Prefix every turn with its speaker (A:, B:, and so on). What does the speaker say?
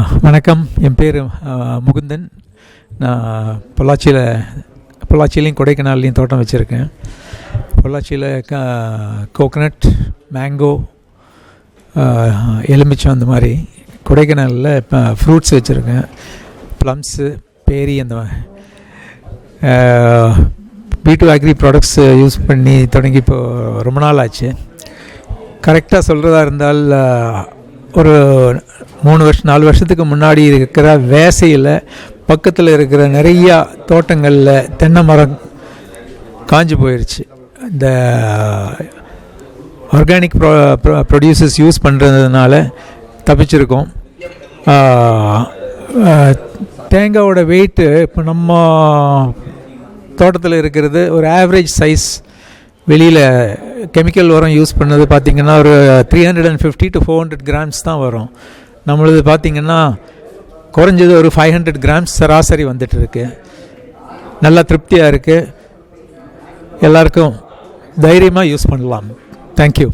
A: வணக்கம். என் பேர் முகுந்தன். நான் பொள்ளாச்சியில் பொள்ளாச்சியிலையும் கொடைக்கானல்லையும் தோட்டம் வச்சுருக்கேன். பொள்ளாச்சியில் க கோகனட் மேங்கோ எலுமிச்சம் அந்த மாதிரி கொடைக்கானலில் இப்போ ஃப்ரூட்ஸ் வச்சுருக்கேன். ப்ளம்ஸு பேரி அந்த மாதிரி டூ அக்ரி ப்ராடக்ட்ஸ் யூஸ் பண்ணி தொடங்கி இப்போ ரொம்ப நாள் ஆச்சு. கரெக்டாக சொல்கிறதா இருந்தால் ஒரு மூணு வருஷம் நாலு வருஷத்துக்கு முன்னாடி இருக்கிற வேசையில் பக்கத்தில் இருக்கிற நிறையா தோட்டங்களில் தென்னை மரம் காஞ்சு போயிடுச்சு இந்த ஆர்கானிக் ப்ரொ ப்ரொடியூசர்ஸ் யூஸ் பண்ணுறதுனால தப்பிச்சிருக்கோம். தேங்காவோட வெயிட்டு இப்போ நம்ம தோட்டத்தில் இருக்கிறது ஒரு ஆவரேஜ் சைஸ் வெளியில் கெமிக்கல் உரம் யூஸ் பண்ணது பார்த்திங்கன்னா ஒரு three hundred and fifty to four hundred grams தான் வரும். நம்மளது பார்த்திங்கன்னா குறைஞ்சது ஒரு ஃபைவ் ஹண்ட்ரட் கிராம்ஸ் சராசரி வந்துட்டுருக்கு நல்லா திருப்தியாக இருக்குது எல்லாருக்கும் தைரியமாக யூஸ் பண்ணலாம். தேங்க்யூ